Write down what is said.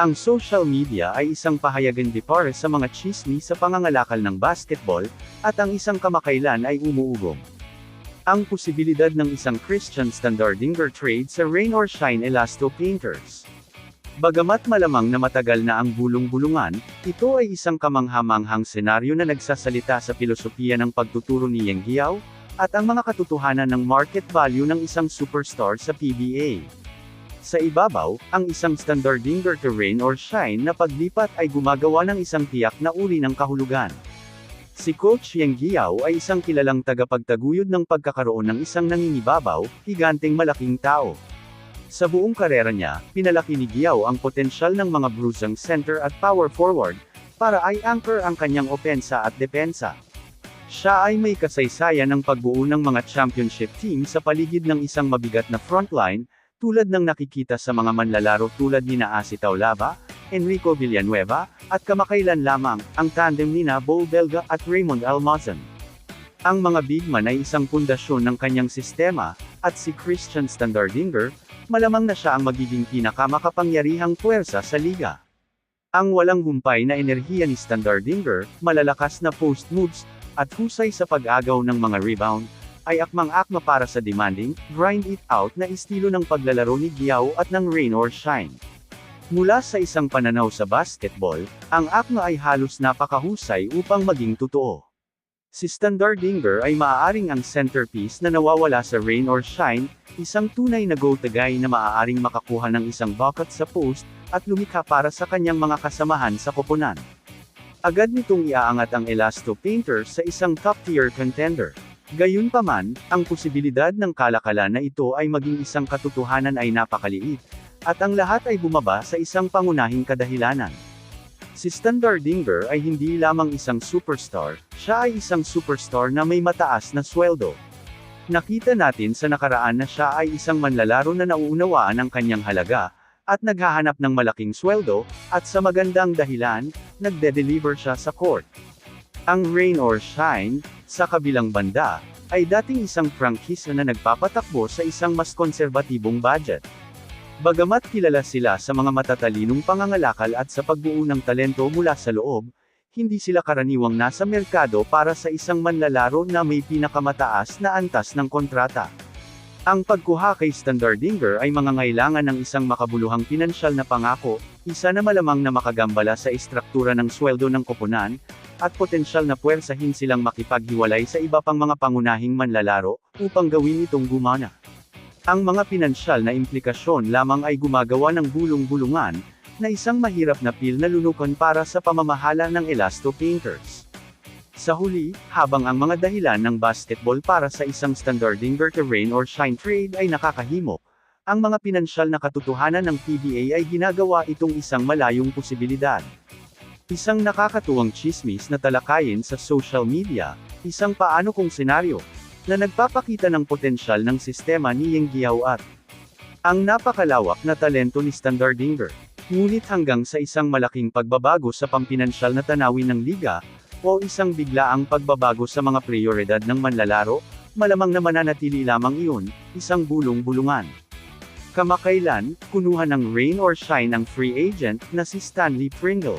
Ang social media ay isang pahayagan di para sa mga chismi sa pangangalakal ng basketball, at ang isang kamakailan ay umuugong. Ang posibilidad ng isang Christian Standardinger trade sa Rain or Shine Elasto Painters. Bagamat malamang na matagal na ang bulong-bulungan, ito ay isang kamanghamanghang senaryo na nagsasalita sa filosofiya ng pagtuturo ni Yang Giao, at ang mga katotohanan ng market value ng isang superstar sa PBA. Sa ibabaw, ang isang standardinger to rain or shine na paglipat ay gumagawa ng isang tiyak na uri ng kahulugan. Si Coach Yang Giao ay isang kilalang tagapagtaguyod ng pagkakaroon ng isang nangingibabaw, higanteng malaking tao. Sa buong karera niya, pinalaki ni Giao ang potensyal ng mga bruising center at power forward, para ay anchor ang kanyang opensa at depensa. Siya ay may kasaysayan ng pagbuo ng mga championship team sa paligid ng isang mabigat na frontline, tulad ng nakikita sa mga manlalaro tulad ni Naasi Taulava, Enrico Villanueva, at kamakailan lamang, ang tandem nina Bo Belga at Raymond Almazan. Ang mga big man ay isang pundasyon ng kanyang sistema, at si Christian Standardinger, malamang na siya ang magiging pinakamakapangyarihang puwersa sa liga. Ang walang humpay na enerhiya ni Standardinger, malalakas na post moves, at husay sa pag-agaw ng mga rebound, ay akmang-akma para sa demanding, grind it out na estilo ng paglalaro ni Giao at ng rain or shine. Mula sa isang pananaw sa basketball, ang akma ay halos napakahusay upang maging totoo. Si Standardinger ay maaaring ang centerpiece na nawawala sa rain or shine, isang tunay na go-tagay na maaaring makakuha ng isang bucket sa post, at lumikha para sa kanyang mga kasamahan sa koponan. Agad nitong iaangat ang Elasto Painter sa isang top-tier contender. Gayunpaman, ang posibilidad ng kalakalan na ito ay maging isang katotohanan ay napakaliit, at ang lahat ay bumaba sa isang pangunahing kadahilanan. Si Standardinger ay hindi lamang isang superstar, siya ay isang superstar na may mataas na sweldo. Nakita natin sa nakaraan na siya ay isang manlalaro na nauunawaan ang kanyang halaga, at naghahanap ng malaking sweldo, at sa magandang dahilan, nagde-deliver siya sa court. Ang rain or shine, sa kabilang banda, ay dating isang franchise na nagpapatakbo sa isang mas konserbatibong budget. Bagamat kilala sila sa mga matatalinong pangangalakal at sa pagbuo ng talento mula sa loob, hindi sila karaniwang nasa merkado para sa isang manlalaro na may pinakamataas na antas ng kontrata. Ang pagkuha kay Standardinger ay mangangailangan ng isang makabuluhang pinansyal na pangako, isa na malamang na makagambala sa istruktura ng sweldo ng koponan, at potensyal na puwersahin silang makipaghiwalay sa iba pang mga pangunahing manlalaro, upang gawin itong gumana. Ang mga pinansyal na implikasyon lamang ay gumagawa ng bulong-bulungan, na isang mahirap na pil na lunukan para sa pamamahala ng Elasto Painters. Sa huli, habang ang mga dahilan ng basketball para sa isang standardinger to rain or shine trade ay nakakahimok, ang mga pinansyal na katotohanan ng PBA ay ginagawa itong isang malayong posibilidad. Isang nakakatuwang chismis na talakayin sa social media, isang paano kung senaryo, na nagpapakita ng potensyal ng sistema ni Yang Giao at ang napakalawak na talento ni Standardinger. Ngunit hanggang sa isang malaking pagbabago sa pampinansyal na tanawin ng liga, o isang biglaang pagbabago sa mga prioridad ng manlalaro, malamang na mananatili lamang iyon, isang bulong-bulungan. Kamakailan, kunuhan ng rain or shine ang free agent na si Stanley Pringle.